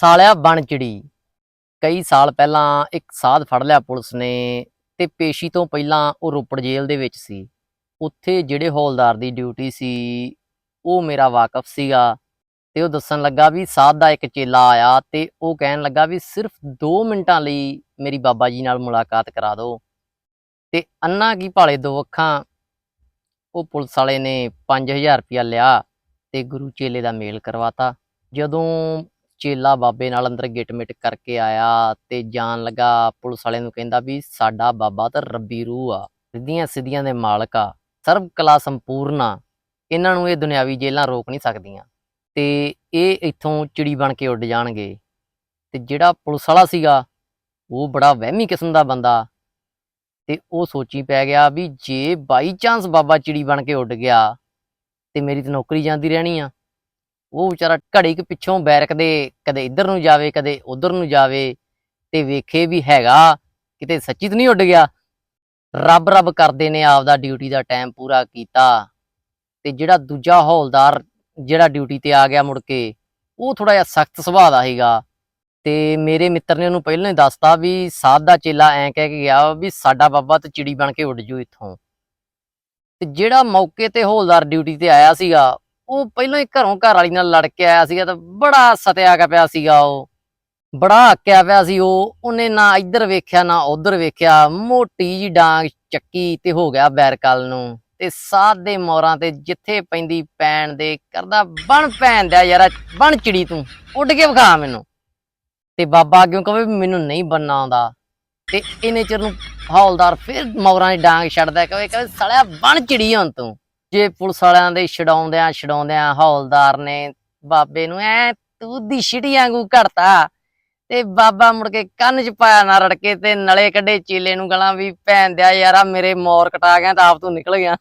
ਸਾਲਿਆ ਬਣ ਚਿੜੀ। ਕਈ ਸਾਲ ਪਹਿਲਾਂ ਇੱਕ ਸਾਧ ਫੜ ਲਿਆ ਪੁਲਿਸ ਨੇ ਤੇ ਪੇਸ਼ੀ ਤੋਂ ਪਹਿਲਾਂ ਉਹ ਰੋਪੜ ਜੇਲ੍ਹ ਦੇ ਵਿੱਚ ਸੀ। ਉੱਥੇ ਜਿਹੜੇ ਹੌਲਦਾਰ ਦੀ ਡਿਊਟੀ ਸੀ, ਉਹ ਮੇਰਾ ਵਾਕਫ ਸੀਗਾ ਤੇ ਉਹ ਦੱਸਣ ਲੱਗਾ ਵੀ ਸਾਧ ਦਾ ਇੱਕ ਚੇਲਾ ਆਇਆ ਤੇ ਉਹ ਕਹਿਣ ਲੱਗਾ ਵੀ ਸਿਰਫ 2 ਮਿੰਟਾਂ ਲਈ ਮੇਰੀ ਬਾਬਾ ਜੀ ਨਾਲ ਮੁਲਾਕਾਤ ਕਰਾ ਦਿਓ। ਤੇ ਅੰਨਾ ਕੀ ਭਾਲੇ ਦੋ ਅੱਖਾਂ, ਉਹ ਪੁਲਿਸ ਵਾਲੇ ਨੇ 5000 ਰੁਪਇਆ ਲਿਆ ਤੇ ਗੁਰੂ ਚੇਲੇ ਦਾ ਮੇਲ ਕਰਵਾਤਾ। ਜਦੋਂ ਚੇਲਾ ਬਾਬੇ ਨਾਲ ਅੰਦਰ ਗਿਟਮਿਟ ਕਰਕੇ ਆਇਆ ਤੇ ਜਾਣ ਲੱਗਾ ਪੁਲਿਸ ਵਾਲੇ ਨੂੰ ਕਹਿੰਦਾ ਵੀ ਸਾਡਾ ਬਾਬਾ ਤਾਂ ਰੱਬੀ ਰੂਹ ਆ, ਸਿੱਧੀਆਂ ਸਿੱਧੀਆਂ ਦੇ ਮਾਲਕ ਆ, ਸਰਬ ਕਲਾ ਸੰਪੂਰਨ ਆ, ਇਹਨਾਂ ਨੂੰ ਇਹ ਦੁਨਿਆਵੀ ਜੇਲਾਂ ਰੋਕ ਨਹੀਂ ਸਕਦੀਆਂ। ਤੇ ਇਹ ਇੱਥੋਂ ਚਿੜੀ ਬਣ ਕੇ ਉੱਡ ਜਾਣਗੇ। ਤੇ ਜਿਹੜਾ ਪੁਲਿਸ ਵਾਲਾ ਸੀਗਾ, ਉਹ ਬੜਾ ਵਹਿਮੀ ਕਿਸਮ ਦਾ ਬੰਦਾ ਤੇ ਉਹ ਸੋਚੀ ਪੈ ਗਿਆ ਵੀ ਜੇ ਬਾਈ ਚਾਂਸ ਬਾਬਾ ਚਿੜੀ ਬਣ ਕੇ ਉੱਡ ਗਿਆ ਤੇ ਮੇਰੀ ਤਾਂ ਨੌਕਰੀ ਜਾਂਦੀ ਰਹਿਣੀ ਆ। ਉਹ ਵਿਚਾਰਾ ਘੜੀ ਕੁ ਪਿੱਛੋਂ ਬੈਰਕ ਦੇ ਕਦੇ ਇੱਧਰ ਨੂੰ ਜਾਵੇ, ਕਦੇ ਉੱਧਰ ਨੂੰ ਜਾਵੇ ਤੇ ਵੇਖੇ ਵੀ ਹੈਗਾ, ਕਿਤੇ ਸੱਚੀ ਤਾਂ ਨਹੀਂ ਉੱਡ ਗਿਆ। ਰੱਬ ਰੱਬ ਕਰਦੇ ਨੇ ਆਪਦਾ ਡਿਊਟੀ ਦਾ ਟਾਈਮ ਪੂਰਾ ਕੀਤਾ ਤੇ ਜਿਹੜਾ ਦੂਜਾ ਹੌਲਦਾਰ ਜਿਹੜਾ ਡਿਊਟੀ ਤੇ ਆ ਗਿਆ ਮੁੜ ਕੇ, ਉਹ ਥੋੜਾ ਜਿਹਾ ਸਖਤ ਸੁਭਾਅ ਦਾ ਸੀਗਾ। ਤੇ ਮੇਰੇ ਮਿੱਤਰ ਨੇ ਉਹਨੂੰ ਪਹਿਲਾਂ ਹੀ ਦੱਸਤਾ ਵੀ ਸਾਧ ਦਾ ਚੇਲਾ ਐਂ ਕਹਿ ਕੇ ਗਿਆ ਵੀ ਸਾਡਾ ਬਾਬਾ ਤੇ ਚਿੜੀ ਬਣ ਕੇ ਉੱਡ ਜੂ ਇੱਥੋਂ। ਤੇ ਜਿਹੜਾ ਮੌਕੇ ਤੇ ਹੌਲਦਾਰ ਡਿਊਟੀ ਤੇ ਆਇਆ ਸੀਗਾ ਉਹ ਪਹਿਲਾਂ ਹੀ ਘਰੋਂ ਘਰ ਵਾਲੀ ਨਾਲ ਲੜ ਕੇ ਆਇਆ ਸੀਗਾ ਤਾਂ ਬੜਾ ਸਤਿਆ ਗਿਆ ਪਿਆ ਸੀਗਾ ਉਹ। ਬੜਾ ਆਕਿਆ ਪਿਆ ਸੀ ਉਹ। ਉਹਨੇ ਨਾ ਇੱਧਰ ਵੇਖਿਆ, ਨਾ ਉੱਧਰ ਵੇਖਿਆ। ਮੋਟੀ ਜੀ ਡਾਂਗ ਚੱਕੀ ਤੇ ਹੋ ਗਿਆ ਬੈਰਕਲ ਨੂੰ। ਤੇ ਸਾਧ ਦੇ ਮੋਰਾਂ ਤੇ ਜਿੱਥੇ ਪੈਂਦੀ ਪੈਣ ਦੇ ਕਰਦਾ, ਬਣ ਪੈਣ ਦਿਆ ਯਾਰ, ਬਣ ਚਿੜੀ ਤੂੰ। ਉੱਡ ਕੇ ਵਿਖਾ ਮੈਨੂੰ। ਤੇ ਬਾਬਾ ਅੱਗੇ ਕਹੇ ਮੈਨੂੰ ਨਹੀਂ ਬੰਨਾ ਆਉਂਦਾ। ਤੇ ਇਹਨੇ ਚਿਰ ਨੂੰ ਹੌਲਦਾਰ ਫਿਰ ਮੋਰਾਂ ਦੀ ਡਾਂਗ ਛੱਡਦਾ ਕਹੇ ਕਹੇ ਸੜਿਆ ਬਣ ਚਿੜੀ ਹੁਣ ਤੂੰ। ਜੇ ਪੁਲਿਸ ਵਾਲਿਆਂ ਦੇ ਛਡਾਉਂਦਿਆਂ ਛਡਾਉਂਦਿਆਂ ਹੌਲਦਾਰ ਨੇ ਬਾਬੇ ਨੂੰ ਐ ਤੂੰ ਦੀ ਛਿੜੀ ਵਾਂਗੂ ਘੜਤਾ ਤੇ ਬਾਬਾ ਮੁੜ ਕੇ ਕੰਨ 'ਚ ਪਾਇਆ ਨਾ ਰੜਕੇ ਤੇ ਨਲੇ ਕੱਢੇ ਚੀਲੇ ਨੂੰ ਗਲਾਂ ਵੀ ਭੈਣ ਦਿਆ ਯਾਰਾ ਮੇਰੇ ਮੋਰ ਕਟਾ ਗਿਆ ਤਾਂ ਆਪ ਤੂੰ ਨਿਕਲ ਗਿਆ।